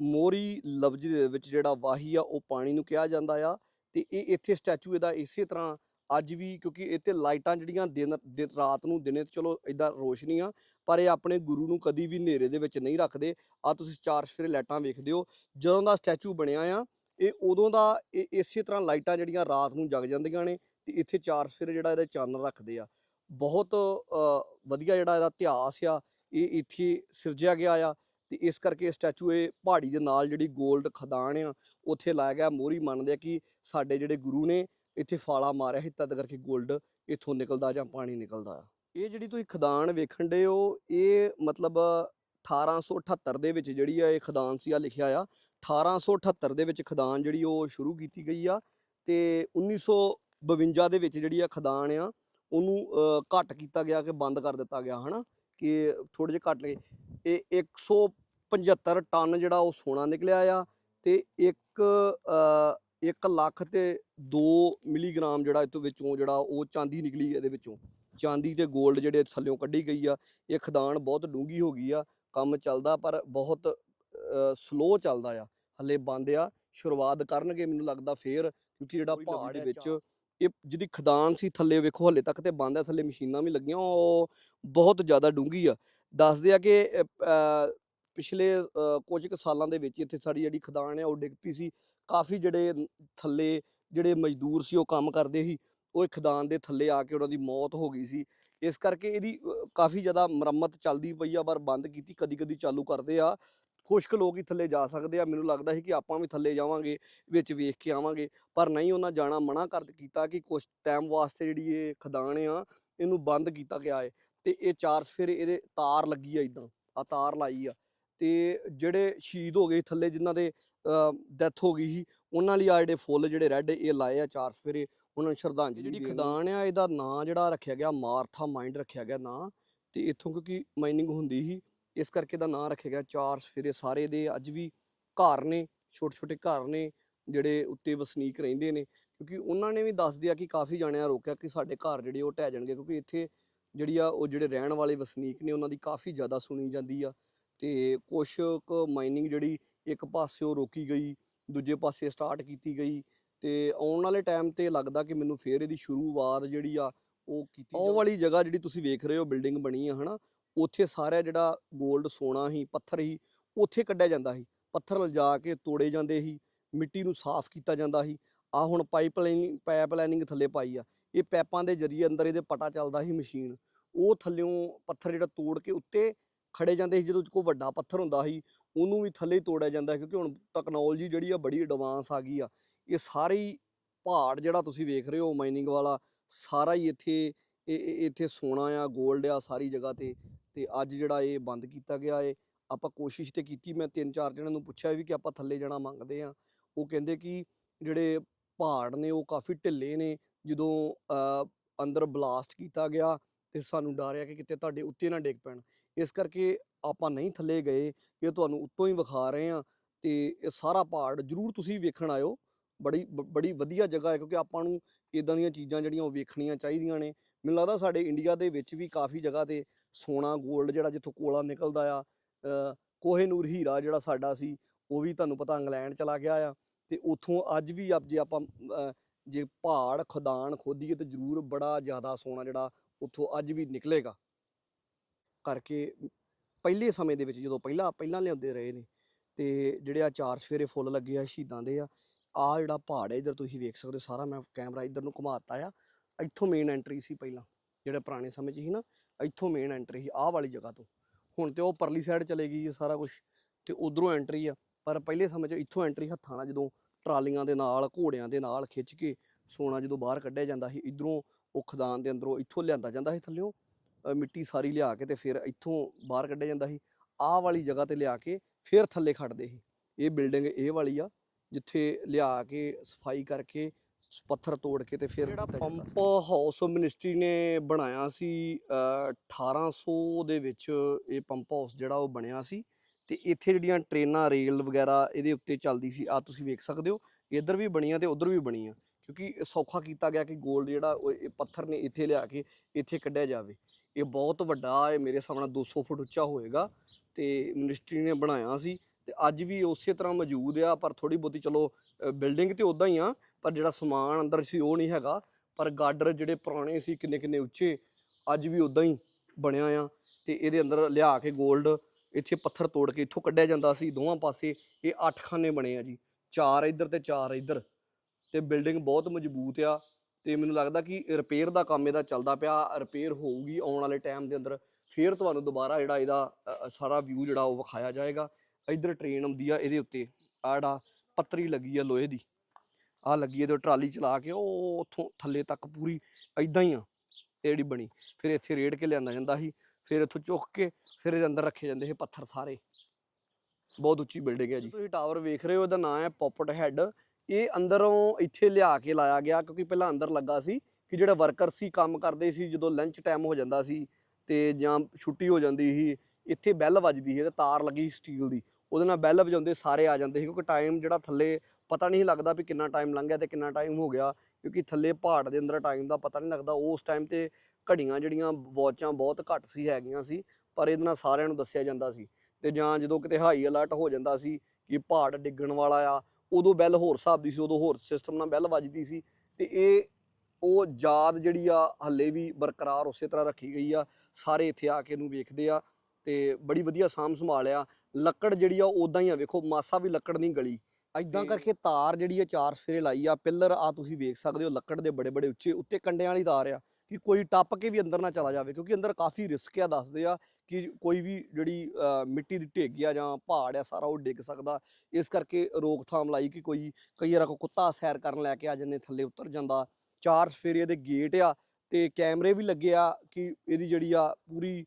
ਮੋਰੀ ਲਫ਼ਜ਼ ਦੇ ਵਿੱਚ ਜਿਹੜਾ ਵਾਹੀ ਆ, ਉਹ ਪਾਣੀ ਨੂੰ ਕਿਹਾ ਜਾਂਦਾ ਆ ਤੇ ਇਹ ਇੱਥੇ ਸਟੈਚੂ ਇਹਦਾ ਇਸੇ ਤਰ੍ਹਾਂ ਅੱਜ ਵੀ ਕਿਉਂਕਿ ਇੱਥੇ ਲਾਈਟਾਂ ਜਿਹੜੀਆਂ ਦਿਨ, ਦਿਨ- ਰਾਤ ਨੂੰ ਦਿਨੇ ਤਾਂ ਚਲੋ ਇਦਾਂ ਰੋਸ਼ਨੀ ਆ ਪਰ ਇਹ ਆਪਣੇ ਗੁਰੂ ਨੂੰ ਕਦੀ ਵੀ ਹਨੇਰੇ ਦੇ ਵਿੱਚ ਨਹੀਂ ਰੱਖਦੇ। ਆ ਤੁਸੀਂ ਚਾਰ ਸਫੇਰੇ ਲਾਈਟਾਂ ਵੇਖਦੇ ਹੋ, ਜਦੋਂ ਦਾ ਸਟੈਚੂ ਬਣਿਆ ਆ, ਇਹ ਉਦੋਂ ਦਾ ਇਹ ਇਸੇ ਤਰ੍ਹਾਂ ਲਾਈਟਾਂ ਜਿਹੜੀਆਂ ਰਾਤ ਨੂੰ ਜਗ ਜਾਂਦੀਆਂ ਨੇ ਤੇ ਇੱਥੇ ਚਾਰ ਸਫੇਰੇ ਜਿਹੜਾ ਇਹਦੇ ਚਾਨਣ ਰੱਖਦੇ ਆ। ਬਹੁਤ ਵਧੀਆ ਜਿਹੜਾ ਇਹਦਾ ਇਤਿਹਾਸ ਆ, ਇਹ ਇੱਥੇ ਸਿਰਜਿਆ ਗਿਆ ਆ ਤੇ ਇਸ ਕਰਕੇ ਇਹ ਸਟੈਚੂ ਇਹ ਪਹਾੜੀ ਦੇ ਨਾਲ ਜਿਹੜੀ 골ਡ ਖਦਾਨ ਆ, ਉੱਥੇ ਲਾਇਆ ਗਿਆ। ਮੋਹਰੀ ਮੰਨਦੇ ਆ ਕਿ ਸਾਡੇ ਜਿਹੜੇ ਗੁਰੂ ਨੇ, ਇੱਥੇ ਫਾਲਾ ਮਾਰਿਆ ਸੀ, ਤਦ ਕਰਕੇ 골ਡ ਇੱਥੋਂ ਨਿਕਲਦਾ ਜਾਂ ਪਾਣੀ ਨਿਕਲਦਾ ਆ। ਇਹ ਜਿਹੜੀ ਤੁਸੀਂ ਖਦਾਨ ਵੇਖਣ ਦੇ ਹੋ ਇਹ ਮਤਲਬ 1878 ਦੇ ਵਿੱਚ ਜਿਹੜੀ ਆ ਇਹ ਖਦਾਨ ਸੀ ਆ ਲਿਖਿਆ ਆ। 1878 ਦੇ ਵਿੱਚ ਖਦਾਨ ਜਿਹੜੀ ਉਹ ਸ਼ੁਰੂ ਕੀਤੀ ਗਈ ਆ ਤੇ 1952 ਦੇ ਵਿੱਚ ਜਿਹੜੀ ਆ ਖਦਾਨ ਆ ਉਹਨੂੰ ਅ, ਘੱਟ ਕੀਤਾ ਗਿਆ ਕਿ ਬੰਦ ਕਰ ਦਿੱਤਾ ਗਿਆ ਹਨਾ? ਕਿ ਥੋੜੇ ਜਿਹਾ ਘੱਟ ਲਏ। ਇਹ 175 ਟਨ ਜਿਹੜਾ ਉਹ ਸੋਨਾ ਨਿਕਲਿਆ ਆ ਤੇ ਇੱਕ 1 ਲੱਖ ਤੇ 2 ਮਿਲੀਗ੍ਰਾਮ ਜਿਹੜਾ ਇਹ ਤੋਂ ਵਿੱਚੋਂ ਜਿਹੜਾ ਉਹ ਚਾਂਦੀ ਨਿਕਲੀ ਇਹਦੇ ਵਿੱਚੋਂ। ਚਾਂਦੀ ਤੇ 골ਡ ਜਿਹੜੇ ਥੱਲਿਓਂ ਕੱਢੀ ਗਈ ਆ ਇਹ ਖਦਾਨ ਬਹੁਤ ਡੂੰਗੀ ਹੋ ਗਈ ਆ ਕੰਮ ਚੱਲਦਾ ਪਰ ਬਹੁਤ ਸਲੋ ਚੱਲਦਾ ਆ ਹੱਲੇ ਬੰਦ ਆ ਸ਼ੁਰੂਆਤ ਕਰਨਗੇ ਮੈਨੂੰ ਲੱਗਦਾ ਫੇਰ ਕਿਉਂਕਿ ਜਿਹੜਾ ਪਹਾੜ ਦੇ ਵਿੱਚ ਇਹ ਜਿਹਦੀ ਖਦਾਨ ਸੀ ਥੱਲੇ ਵੇਖੋ ਹੱਲੇ ਤੱਕ ਤੇ ਬੰਦ ਆ ਥੱਲੇ ਮਸ਼ੀਨਾਂ ਵੀ ਲੱਗੀਆਂ ਉਹ ਬਹੁਤ ਜ਼ਿਆਦਾ ਡੂੰਗੀ ਆ। ਦੱਸਦੇ ਆ ਕਿ ਪਿਛਲੇ ਕੁਝ ਕੁ ਸਾਲਾਂ ਦੇ ਵਿੱਚ ਇੱਥੇ ਸਾਡੀ ਜਿਹੜੀ ਖਦਾਨ ਆ ਉਹ ਡਿੱਗ ਪਈ ਸੀ ਕਾਫੀ ਜਿਹੜੇ ਥੱਲੇ ਜਿਹੜੇ ਮਜ਼ਦੂਰ ਸੀ ਉਹ ਕੰਮ ਕਰਦੇ ਸੀ ਉਹ ਇੱਕ ਖਦਾਨ ਦੇ ਥੱਲੇ ਆ ਕੇ ਉਹਨਾਂ ਦੀ ਮੌਤ ਹੋ ਗਈ ਸੀ। ਇਸ ਕਰਕੇ ਇਹਦੀ ਕਾਫੀ ਜ਼ਿਆਦਾ ਮੁਰੰਮਤ ਚੱਲਦੀ ਪਈ ਆ, ਪਰ ਬੰਦ ਕੀਤੀ ਕਦੀ ਕਦੀ ਚਾਲੂ ਕਰਦੇ ਆ। ਖੁਸ਼ਕ ਲੋਕ ਹੀ ਥੱਲੇ ਜਾ ਸਕਦੇ ਆ। ਮੈਨੂੰ ਲੱਗਦਾ ਸੀ ਕਿ ਆਪਾਂ ਵੀ ਥੱਲੇ ਜਾਵਾਂਗੇ, ਵਿੱਚ ਵੇਖ ਕੇ ਆਵਾਂਗੇ। ਪਰ ਨਹੀਂ, ਉਹਨਾਂ ਜਾਣਾ ਮਨਾ ਕਰ ਕੀਤਾ ਕਿ ਕੁਝ ਟਾਈਮ ਵਾਸਤੇ ਜਿਹੜੀ ਇਹ ਖਦਾਨ ਆ, ਇਹਨੂੰ ਬੰਦ ਕੀਤਾ ਗਿਆ ਹੈ ਤੇ ਇਹ ਚਾਰ ਸਫੇਰੇ ਇਹਦੇ ਤਾਰ ਲੱਗੀ ਆ ਇਦਾਂ ਆ ਤਾਰ ਲਾਈ ਆ। ਤੇ ਜਿਹੜੇ ਸ਼ਹੀਦ ਹੋ ਗਏ ਥੱਲੇ, ਜਿਨ੍ਹਾਂ ਦੇ ਡੈਥ ਹੋ ਗਈ ਸੀ, ਉਹਨਾਂ ਲਈ ਆ ਜਿਹੜੇ ਫੁੱਲ ਜਿਹੜੇ ਰੈੱਡ ਇਹ ਲਾਏ ਆ ਚਾਰ ਸਫੇਰੇ ਉਹਨਾਂ ਨੂੰ ਸ਼ਰਧਾਂਜਲੀ ਜਿਹੜੀ। ਖਦਾਨ ਆ ਇਹਦਾ ਨਾਂ ਜਿਹੜਾ ਰੱਖਿਆ ਗਿਆ ਮਾਰਥਾ ਮਾਈਂਡ ਰੱਖਿਆ ਗਿਆ ਨਾਂ। ਤੇ ਇੱਥੋਂ ਕਿਉਂਕਿ ਮਾਈਨਿੰਗ ਹੁੰਦੀ ਸੀ ਇਸ ਕਰਕੇ ਦਾ ਨਾਂ ਰੱਖਿਆ ਗਿਆ ਚਾਰ ਸਫੇਰੇ ਸਾਰੇ ਦੇ ਅੱਜ ਵੀ ਘਰ ਨੇ ਛੋਟੇ ਛੋਟੇ ਘਰ ਨੇ ਜਿਹੜੇ ਉੱਤੇ ਵਸਨੀਕ ਰਹਿੰਦੇ ਨੇ। ਕਿਉਂਕਿ ਉਹਨਾਂ ਨੇ ਵੀ ਦੱਸ ਦਿਆ ਕਿ ਕਾਫੀ ਜਾਣਿਆਂ ਰੋਕਿਆ ਕਿ ਸਾਡੇ ਘਰ ਜਿਹੜੇ ਉਹ ਢਹਿ ਜਾਣਗੇ ਕਿਉਂਕਿ ਇੱਥੇ ਜਿਹੜੀ ਆ ਉਹ ਜਿਹੜੇ ਰਹਿਣ ਵਾਲੇ ਵਸਨੀਕ ਨੇ ਉਹਨਾਂ ਦੀ ਕਾਫੀ ਜ਼ਿਆਦਾ ਸੁਣੀ ਜਾਂਦੀ ਆ। ਤੇ ਕੁਛ ਕੁ ਮਾਈਨਿੰਗ ਜਿਹੜੀ ਇੱਕ ਪਾਸਿਓਂ ਰੋਕੀ ਗਈ ਦੂਜੇ ਪਾਸੇ ਸਟਾਰਟ ਕੀਤੀ ਗਈ ਤੇ ਆਉਣ ਵਾਲੇ ਟਾਈਮ ਤੇ ਲੱਗਦਾ ਕਿ ਮੈਨੂੰ ਫੇਰ ਇਹਦੀ ਸ਼ੁਰੂਆਤ ਜਿਹੜੀ ਆ ਉਹ ਕੀਤੀ ਉਹ ਵਾਲੀ ਜਗ੍ਹਾ ਜਿਹੜੀ ਤੁਸੀਂ ਵੇਖ ਰਹੇ ਹੋ ਬਿਲਡਿੰਗ ਬਣੀ ਆ ਹਨਾ ਉੱਥੇ ਸਾਰਾ ਜਿਹੜਾ 골ਡ ਸੋਨਾ ਹੀ ਪੱਥਰ ਹੀ ਉੱਥੇ ਕੱਢਿਆ ਜਾਂਦਾ ਸੀ। ਪੱਥਰ ਲਿਜਾ ਕੇ ਤੋੜੇ ਜਾਂਦੇ ਸੀ ਮਿੱਟੀ ਨੂੰ ਸਾਫ਼ ਕੀਤਾ ਜਾਂਦਾ ਸੀ। ਆ ਹੁਣ ਪਾਈਪਲਾਈਨ ਪਾਈਪ ਲਾਈਨਿੰਗ ਥੱਲੇ ਪਾਈ ਆ। ਇਹ ਪੈਪਾਂ ਦੇ ਜ਼ਰੀਏ ਅੰਦਰ ਇਹਦੇ ਪਟਾ ਚੱਲਦਾ ਸੀ ਮਸ਼ੀਨ। ਉਹ ਥੱਲਿਓਂ ਪੱਥਰ ਜਿਹੜਾ ਤੋੜ ਕੇ ਉੱਤੇ ਖੜੇ ਜਾਂਦੇ ਸੀ ਜਦੋਂ ਕੋਈ ਵੱਡਾ ਪੱਥਰ ਹੁੰਦਾ ਸੀ ਉਹਨੂੰ ਵੀ ਥੱਲੇ ਤੋੜਿਆ ਜਾਂਦਾ ਕਿਉਂਕਿ ਹੁਣ ਟੈਕਨੋਲੋਜੀ ਜਿਹੜੀ ਆ ਬੜੀ ਐਡਵਾਂਸ ਆ ਗਈ ਆ। ਇਹ ਸਾਰੀ ਪਹਾੜ ਜਿਹੜਾ ਤੁਸੀਂ ਵੇਖ ਰਹੇ ਹੋ ਮਾਈਨਿੰਗ ਵਾਲਾ, ਸਾਰਾ ਹੀ ਇੱਥੇ ਇਹ- ਇੱਥੇ ਸੋਨਾ ਆ 골ਡ ਆ ਸਾਰੀ ਜਗ੍ਹਾ ਤੇ ਤੇ ਅੱਜ ਜਿਹੜਾ ਇਹ ਬੰਦ ਕੀਤਾ ਗਿਆ ਏ। ਆਪਾਂ ਕੋਸ਼ਿਸ਼ ਤੇ ਕੀਤੀ, ਮੈਂ ਤਿੰਨ ਚਾਰ ਜਣਿਆਂ ਨੂੰ ਪੁੱਛਿਆ ਵੀ ਕਿ ਆਪਾਂ ਥੱਲੇ ਜਾਣਾ ਮੰਗਦੇ ਆ। ਉਹ ਕਹਿੰਦੇ ਕਿ ਜਿਹੜੇ ਪਹਾੜ ਨੇ ਉਹ ਕਾਫੀ ਢਿੱਲੇ ਨੇ, ਜਦੋਂ ਅੰਦਰ ਬਲਾਸਟ ਕੀਤਾ ਗਿਆ ਤੇ ਸਾਨੂੰ ਡਰ ਆ ਕਿ ਕਿਤੇ ਤੁਹਾਡੇ ਉੱਤੇ ਨਾ ਡਿੱਗ ਪੈਣ। ਇਸ ਕਰਕੇ ਆਪਾਂ ਨਹੀਂ ਥੱਲੇ ਗਏ, ਇਹ ਤੁਹਾਨੂੰ ਉੱਤੋਂ ਹੀ ਵਿਖਾ ਰਹੇ ਆ, ਤੇ ਇਹ ਸਾਰਾ ਪਹਾੜ ਜਰੂਰ ਤੁਸੀਂ ਵੇਖਣ ਆਇਓ। ਬੜੀ, ਬ- ਬੜੀ ਵਧੀਆ ਜਗ੍ਹਾ ਹੈ, ਕਿਉਂਕਿ ਆਪਾਂ ਨੂੰ ਇਦਾਂ ਦੀਆਂ ਚੀਜ਼ਾਂ ਜਿਹੜੀਆਂ ਉਹ ਵੇਖਣੀਆਂ ਚਾਹੀਦੀਆਂ ਨੇ। ਮੈਨੂੰ ਲੱਗਦਾ ਸਾਡੇ ਇੰਡੀਆ ਦੇ ਵਿੱਚ ਵੀ ਕਾਫੀ ਜਗ੍ਹਾ ਤੇ ਸੋਨਾ 골ਡ ਜਿਹੜਾ ਜਿੱਥੋਂ ਕੋਲਾ ਨਿਕਲਦਾ ਆ ਕੋਹੇਨੂਰ ਹੀਰਾ ਜਿਹੜਾ ਸਾਡਾ ਸੀ, ਉਹ ਵੀ ਤੁਹਾਨੂੰ ਪਤਾ ਇੰਗਲੈਂਡ ਚਲਾ ਗਿਆ ਆ। ਤੇ ਉਥੋਂ ਅੱਜ ਵੀ ਆਪ, ਜੇ ਆਪਾਂ ਜੇ ਪਹਾੜ ਖਦਾਨ ਖੋਦੀਏ ਤੇ ਜ਼ਰੂਰ ਬੜਾ ਜ਼ਿਆਦਾ ਸੋਨਾ ਜਿਹੜਾ ਉਥੋਂ ਅੱਜ ਵੀ ਨਿਕਲੇਗਾ। ਕਰਕੇ ਪਹਿਲੇ ਸਮੇਂ ਦੇ ਵਿੱਚ ਜਦੋਂ ਪਹਿਲਾਂ ਪਹਿਲਾਂ ਲਿਆਉਂਦੇ ਰਹੇ ਨੇ, ਤੇ ਜਿਹੜੇ ਆ ਚਾਰ ਸਫੇਰੇ ਫੁੱਲ ਲੱਗੇ ਆ ਸ਼ਹੀਦਾਂ ਦੇ ਆ ਆ ਜਿਹੜਾ ਪਹਾੜ ਹੈ, ਇਧਰ ਤੁਸੀਂ ਵੇਖ ਸਕਦੇ ਹੋ, ਸਾਰਾ ਮੈਂ ਕੈਮਰਾ ਇਧਰ ਨੂੰ ਘੁਮਾਤਾ ਆ। ਇੱਥੋਂ ਮੇਨ ਐਂਟਰੀ ਸੀ ਪਹਿਲਾਂ, ਜਿਹੜੇ ਪੁਰਾਣੇ ਸਮੇਂ 'ਚ ਸੀ ਨਾ, ਇੱਥੋਂ ਮੇਨ ਐਂਟਰੀ ਸੀ, ਆਹ ਵਾਲੀ ਜਗ੍ਹਾ ਤੋਂ। ਹੁਣ ਤੇ ਉਹ ਪਰਲੀ ਸਾਈਡ ਚਲੇ ਗਈ ਹੈ ਸਾਰਾ ਕੁਝ ਤੇ ਉਧਰੋਂ ਐਂਟਰੀ ਆ। ਪਰ ਪਹਿਲੇ ਸਮੇਂ 'ਚ ਇੱਥੋਂ ਐਂਟਰੀ ਹੱਥਾਂ ਨਾਲ ਜਦੋਂ ਟਰਾਲੀਆਂ ਦੇ ਨਾਲ, ਘੋੜਿਆਂ ਦੇ ਨਾਲ ਖਿੱਚ ਕੇ ਸੋਨਾ ਜਦੋਂ ਬਾਹਰ ਕੱਢਿਆ ਜਾਂਦਾ ਸੀ, ਇਧਰੋਂ ਉਹ ਖਦਾਨ ਦੇ ਅੰਦਰੋਂ ਇੱਥੋਂ ਲਿਆਂਦਾ ਜਾਂਦਾ ਸੀ ਥੱਲਿਓਂ ਮਿੱਟੀ ਸਾਰੀ ਲਿਆ ਕੇ ਤੇ ਫਿਰ ਇੱਥੋਂ ਬਾਹਰ ਕੱਢਿਆ ਜਾਂਦਾ ਸੀ। ਆਹ ਵਾਲੀ ਜਗ੍ਹਾ ਤੇ ਲਿਆ ਕੇ ਫਿਰ ਥੱਲੇ ਖੜਦੇ ਸੀ। ਇਹ ਬਿਲਡਿੰਗ ਇਹ ਵਾਲੀ ਆ ਜਿੱਥੇ ਲਿਆ ਕੇ ਸਫ਼ਾਈ ਕਰਕੇ ਪੱਥਰ ਤੋੜ ਕੇ ਤੇ ਫਿਰ ਜਿਹੜਾ। ਪੰਪ ਹਾਊਸ ਮਿਨਿਸਟਰੀ ਨੇ ਬਣਾਇਆ ਸੀ ਅ, 1800 ਦੇ ਵਿੱਚ ਇਹ ਪੰਪ ਹਾਊਸ ਜਿਹੜਾ ਉਹ ਬਣਿਆ ਸੀ ਤੇ ਇੱਥੇ ਜਿਹੜੀਆਂ ਟ੍ਰੇਨਾਂ ਰੇਲ ਵਗੈਰਾ ਇਹਦੇ ਉੱਤੇ ਚੱਲਦੀ ਸੀ ਆ ਤੁਸੀਂ ਵੇਖ ਸਕਦੇ ਹੋ ਇੱਧਰ ਵੀ ਬਣੀਆਂ ਤੇ ਉੱਧਰ ਵੀ ਬਣੀਆਂ ਕਿਉਂਕਿ ਸੌਖਾ ਕੀਤਾ ਗਿਆ ਕਿ 골ਡ ਜਿਹੜਾ ਇਹ ਪੱਥਰ ਨੇ ਇੱਥੇ ਲਿਆ ਕੇ ਇੱਥੇ ਕੱਢਿਆ ਜਾਵੇ ਇਹ ਬਹੁਤ ਵੱਡਾ ਇਹ ਮੇਰੇ ਨਾਲ 200 ਫੁੱਟ ਉੱਚਾ ਹੋਏਗਾ ਤੇ ਮਿਨਿਸਟਰੀ ਨੇ ਬਣਾਇਆ ਸੀ ਤੇ ਅੱਜ ਵੀ ਉਸੇ ਤਰ੍ਹਾਂ ਮੌਜੂਦ ਆ, ਪਰ ਥੋੜੀ ਬਹੁਤੀ ਚਲੋ ਬਿਲਡਿੰਗ ਤੇ ਉਦਾਂ ਹੀ ਆ, ਪਰ ਜਿਹੜਾ ਸਮਾਨ ਅੰਦਰ ਸੀ ਉਹ ਨਹੀਂ ਹੈਗਾ, ਪਰ ਗਾਡਰ ਜਿਹੜੇ ਪੁਰਾਣੇ ਸੀ ਕਿੰਨੇ ਕਿੰਨੇ ਉੱਚੇ, ਅੱਜ ਵੀ ਉਦਾਂ ਹੀ ਬਣਿਆ ਆ ਤੇ ਇਹਦੇ ਅੰਦਰ ਲਿਆ ਕੇ 골ਡ ਇੱਥੇ ਪੱਥਰ ਤੋੜ ਕੇ ਇੱਥੋਂ ਕੱਢਿਆ ਜਾਂਦਾ ਸੀ, ਦੋਵਾਂ ਪਾਸੇ ਇਹ ਅੱਠ ਖਾਨੇ ਬਣੇ ਆ ਜੀ, ਚਾਰ ਇੱਧਰ ਤੇ ਚਾਰ ਇੱਧਰ ਤੇ ਬਿਲਡਿੰਗ ਬਹੁਤ ਮਜ਼ਬੂਤ ਆ ਤੇ ਮੈਨੂੰ ਲੱਗਦਾ ਕਿ ਰਿਪੇਅਰ ਦਾ ਕੰਮ ਇਹਦਾ ਚੱਲਦਾ ਪਿਆ ਰਿਪੇਅਰ ਹੋਊਗੀ ਆਉਣ ਵਾਲੇ ਟਾਈਮ ਦੇ ਅੰਦਰ, ਫੇਰ ਤੁਹਾਨੂੰ ਦੁਬਾਰਾ ਜਿਹੜਾ ਇਹਦਾ ਸਾਰਾ ਵਿਊ ਜਿਹੜਾ ਉਹ ਵਿਖਾਇਆ ਜਾਏਗਾ। ਇੱਧਰ ਟ੍ਰੇਨ ਆਉਂਦੀ ਆ ਇਹਦੇ ਉੱਤੇ ਆ ਜਿਹੜਾ ਪੱਤਰੀ ਲੱਗੀ ਆ ਲੋਹੇ ਦੀ ਆ ਲੱਗੀ ਇਹਦੇ ਟਰਾਲੀ ਚਲਾ ਕੇ, ਉਹ ਉੱਥੋਂ ਥੱਲੇ ਤੱਕ ਪੂਰੀ ਐਦਾਂ ਹੀ ਆ, ਇਹ ਜਿਹੜੀ ਬਣੀ, ਫਿਰ ਇੱਥੇ ਰੇੜ ਕੇ ਲਿਆਂਦਾ ਜਾਂਦਾ ਸੀ, ਫਿਰ ਇੱਥੋਂ ਚੁੱਕ ਕੇ ਫਿਰ ਇਹਦੇ ਅੰਦਰ ਰੱਖੇ ਜਾਂਦੇ ਸੀ ਪੱਥਰ ਸਾਰੇ। ਬਹੁਤ ਉੱਚੀ ਬਿਲਡਿੰਗ ਹੈ ਜੀ। ਤੁਸੀਂ ਟਾਵਰ ਵੇਖ ਰਹੇ ਹੋ, ਇਹਦਾ ਨਾਮ ਹੈ ਪੌਪਟ ਹੈੱਡ ਇਹ ਅੰਦਰੋਂ ਇੱਥੇ ਲਿਆ ਕੇ ਲਾਇਆ ਗਿਆ, ਕਿਉਂਕਿ ਪਹਿਲਾਂ ਅੰਦਰ ਲੱਗਾ ਸੀ ਕਿ ਜਿਹੜਾ ਵਰਕਰ ਸੀ, ਕੰਮ ਕਰਦੇ ਸੀ, ਜਦੋਂ ਲੰਚ ਟਾਈਮ ਹੋ ਜਾਂਦਾ ਸੀ ਤੇ ਜਾਂ ਛੁੱਟੀ ਹੋ ਜਾਂਦੀ ਸੀ, ਇੱਥੇ ਬੈਲ ਵੱਜਦੀ ਸੀ ਤੇ ਤਾਰ ਲੱਗੀ ਸਟੀਲ ਦੀ ਉਹਦੇ ਨਾਲ ਬੈਲ ਵਜਾਉਂਦੇ ਸਾਰੇ ਆ ਜਾਂਦੇ ਸੀ, ਕਿਉਂਕਿ ਟਾਈਮ ਜਿਹੜਾ ਥੱਲੇ ਪਤਾ ਨਹੀਂ ਲੱਗਦਾ ਵੀ ਕਿੰਨਾ ਟਾਈਮ ਲੰਘ ਗਿਆ ਤੇ ਕਿੰਨਾ ਟਾਈਮ ਹੋ ਗਿਆ, ਕਿਉਂਕਿ ਥੱਲੇ ਪਹਾੜ ਦੇ ਅੰਦਰ ਟਾਈਮ ਦਾ ਪਤਾ ਨਹੀਂ ਲੱਗਦਾ, ਉਸ ਟਾਈਮ ਤੇ ਘੜੀਆਂ ਜਿਹੜੀਆਂ ਵਾਚਾਂ ਬਹੁਤ ਘੱਟ ਸੀ, ਹੈਗੀਆਂ ਸੀ, ਪਰ ਇਹਦੇ ਨਾਲ ਸਾਰਿਆਂ ਨੂੰ ਦੱਸਿਆ ਜਾਂਦਾ ਸੀ, ਤੇ ਜਾਂ ਜਦੋਂ ਕਿਤੇ ਹਾਈ ਅਲਰਟ ਹੋ ਜਾਂਦਾ ਸੀ ਕਿ ਪਹਾੜ ਡਿੱਗਣ ਵਾਲਾ ਆ, ਉਦੋਂ ਬੈਲ ਹੋਰ ਹਿਸਾਬ ਦੀ ਸੀ, ਉਦੋਂ ਹੋਰ ਸਿਸਟਮ ਨਾਲ ਬੈਲ ਵੱਜਦੀ ਸੀ, ਤੇ ਇਹ ਉਹ ਯਾਦ ਜਿਹੜੀ ਆ ਹੱਲੇ ਵੀ ਬਰਕਰਾਰ ਉਸੇ ਤਰ੍ਹਾਂ ਰੱਖੀ ਗਈ ਆ, ਸਾਰੇ ਇੱਥੇ ਆ ਕੇ ਇਹਨੂੰ ਵੇਖਦੇ ਆ, ਤੇ ਬੜੀ ਵਧੀਆ ਸਾਂਭ ਸੰਭਾਲ ਆ ਲੱਕੜ ਜਿਹੜੀ ਆ ਉਦਾਂ ਹੀ ਆ ਵੇਖੋ ਮਾਸਾ ਵੀ ਲੱਕੜ ਨਹੀਂ ਗਲੀ। ਐਦਾਂ ਕਰਕੇ ਤਾਰ ਜਿਹੜੀ ਆ ਚਾਰ ਸਫੇਰੇ ਲਾਈ ਆ ਪਿੱਲਰ ਆ ਤੁਸੀਂ ਵੇਖ ਸਕਦੇ ਹੋ ਲੱਕੜ ਦੇ ਬੜੇ ਬੜੇ ਉੱਚੇ ਉੱਤੇ ਕੰਡਿਆਂ ਵਾਲੀ ਤਾਰ ਆ ਕਿ ਕੋਈ ਟੱਪ ਕੇ ਵੀ ਅੰਦਰ ਨਾ ਚਲਾ ਜਾਵੇ ਕਿਉਂਕਿ ਅੰਦਰ ਕਾਫੀ ਰਿਸਕ ਆ ਦੱਸਦੇ ਆ ਕਿ ਕੋਈ ਵੀ ਜਿਹੜੀ ਮਿੱਟੀ ਦੀ ਢੇਗੀ ਆ ਜਾਂ ਪਹਾੜ ਆ ਸਾਰਾ ਉਹ ਡਿੱਗ ਸਕਦਾ। ਇਸ ਕਰਕੇ ਰੋਕਥਾਮ ਲਾਈ ਕਿ ਕੋਈ ਕਈ ਵਾਰ ਕੋਈ ਕੁੱਤਾ ਸੈਰ ਕਰਨ ਲੈ ਕੇ ਆ ਜਾਂਦੇ ਥੱਲੇ ਉਤਰ ਜਾਂਦਾ। ਚਾਰ ਸਫੇਰੇ ਦੇ ਗੇਟ ਆ ਤੇ ਕੈਮਰੇ ਵੀ ਲੱਗੇ ਆ ਕਿ ਇਹਦੀ ਜਿਹੜੀ ਆ ਪੂਰੀ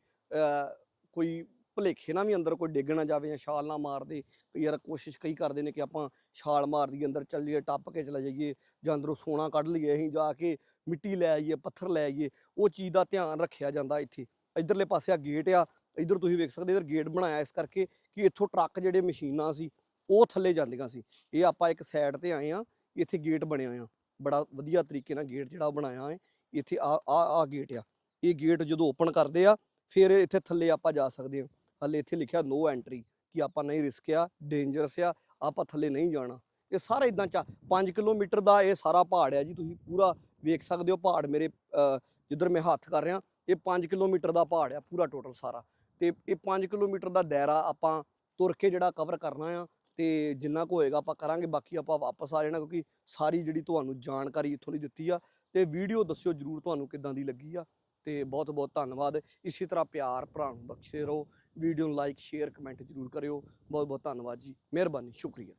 ਕੋਈ ਭੁਲੇਖੇ ਨਾਲ ਵੀ ਅੰਦਰ ਕੋਈ ਡਿੱਗ ਨਾ ਜਾਵੇ ਜਾਂ ਛਾਲ ਨਾ ਮਾਰ ਦੇ, ਕਈ ਵਾਰ ਕੋਸ਼ਿਸ਼ ਕਈ ਕਰਦੇ ਨੇ ਕਿ ਆਪਾਂ ਛਾਲ ਮਾਰ ਦਈਏ, ਅੰਦਰ ਚੱਲ ਜਾਈਏ, ਟੱਪ ਕੇ ਚਲੇ ਜਾਈਏ ਜਾਂ ਅੰਦਰੋਂ ਸੋਨਾ ਕੱਢ ਲਈਏ, ਅਸੀਂ ਜਾ ਕੇ ਮਿੱਟੀ ਲੈ ਆਈਏ, ਪੱਥਰ ਲੈ ਆਈਏ, ਉਹ ਚੀਜ਼ ਦਾ ਧਿਆਨ ਰੱਖਿਆ ਜਾਂਦਾ ਇੱਥੇ। ਇਧਰਲੇ ਪਾਸੇ ਆ ਗੇਟ ਆ, ਇਧਰ ਤੁਸੀਂ ਵੇਖ ਸਕਦੇ ਇਧਰ ਗੇਟ ਬਣਾਇਆ ਇਸ ਕਰਕੇ ਕਿ ਇੱਥੋਂ ਟਰੱਕ ਜਿਹੜੇ ਮਸ਼ੀਨਾਂ ਸੀ, ਉਹ ਥੱਲੇ ਜਾਂਦੀਆਂ ਸੀ। ਇਹ ਆਪਾਂ ਇੱਕ ਸਾਈਡ ਤੇ ਆਏ ਆ ਇੱਥੇ ਗੇਟ ਬਣਿਆ ਆ ਬੜਾ ਵਧੀਆ ਤਰੀਕੇ ਨਾਲ ਗੇਟ ਜਿਹੜਾ ਬਣਾਇਆ ਹੈ ਇੱਥੇ ਆ ਆ ਆ ਗੇਟ ਆ। ਇਹ ਗੇਟ ਜਦੋਂ ਓਪਨ ਕਰਦੇ ਆ, ਫਿਰ ਇੱਥੇ ਥੱਲੇ ਆਪਾਂ ਜਾ ਸਕਦੇ ਹਾਂ। ਹਲੇ ਇੱਥੇ ਲਿਖਿਆ ਨੋ ਐਂਟਰੀ ਕਿ ਆਪਾਂ ਨਹੀਂ ਰਿਸਕ ਆ ਡੇਂਜਰਸ ਆ, ਆਪਾਂ ਥੱਲੇ ਨਹੀਂ ਜਾਣਾ। ਇਹ ਸਾਰਾ ਇਦਾਂ ਚਾ 5 ਕਿਲੋਮੀਟਰ ਦਾ ਇਹ ਸਾਰਾ ਪਹਾੜ ਆ ਜੀ, ਤੁਸੀਂ ਪੂਰਾ ਵੇਖ ਸਕਦੇ ਹੋ ਪਹਾੜ ਮੇਰੇ ਜਿੱਧਰ ਮੈਂ ਹੱਥ ਕਰ ਰਿਹਾ, ਇਹ 5 ਕਿਲੋਮੀਟਰ ਦਾ ਪਹਾੜ ਆ ਪੂਰਾ ਟੋਟਲ ਸਾਰਾ। ਤੇ ਇਹ 5 ਕਿਲੋਮੀਟਰ ਦਾ ਦਾਇਰਾ ਆਪਾਂ ਤੁਰ ਕੇ ਜਿਹੜਾ ਕਵਰ ਕਰਨਾ ਆ, ਤੇ ਜਿੰਨਾ ਕੁ ਹੋਏਗਾ ਆਪਾਂ ਕਰਾਂਗੇ, ਬਾਕੀ ਆਪਾਂ ਵਾਪਸ ਆ ਜਾਣਾ ਕਿਉਂਕਿ ਸਾਰੀ ਜਿਹੜੀ ਤੁਹਾਨੂੰ ਜਾਣਕਾਰੀ ਇੱਥੋਂ ਦੀ ਦਿੱਤੀ ਆ, ਤੇ ਵੀਡੀਓ ਦੱਸਿਓ ਜਰੂਰ ਤੁਹਾਨੂੰ ਕਿੱਦਾਂ ਦੀ ਲੱਗੀ ਆ। ਤੇ ਬਹੁਤ ਬਹੁਤ ਧੰਨਵਾਦ। ਇਸੇ ਤਰ੍ਹਾਂ ਪਿਆਰ ਭਰਾ ਨੂੰ ਬਖਸ਼ੇ ਰਹੋ। ਵੀਡੀਓ ਨੂੰ ਲਾਈਕ ਸ਼ੇਅਰ ਕਮੈਂਟ ਜਰੂਰ ਕਰਿਓ। ਬਹੁਤ ਬਹੁਤ ਧੰਨਵਾਦ ਜੀ। ਮਿਹਰਬਾਨੀ। ਸ਼ੁਕਰੀਆ।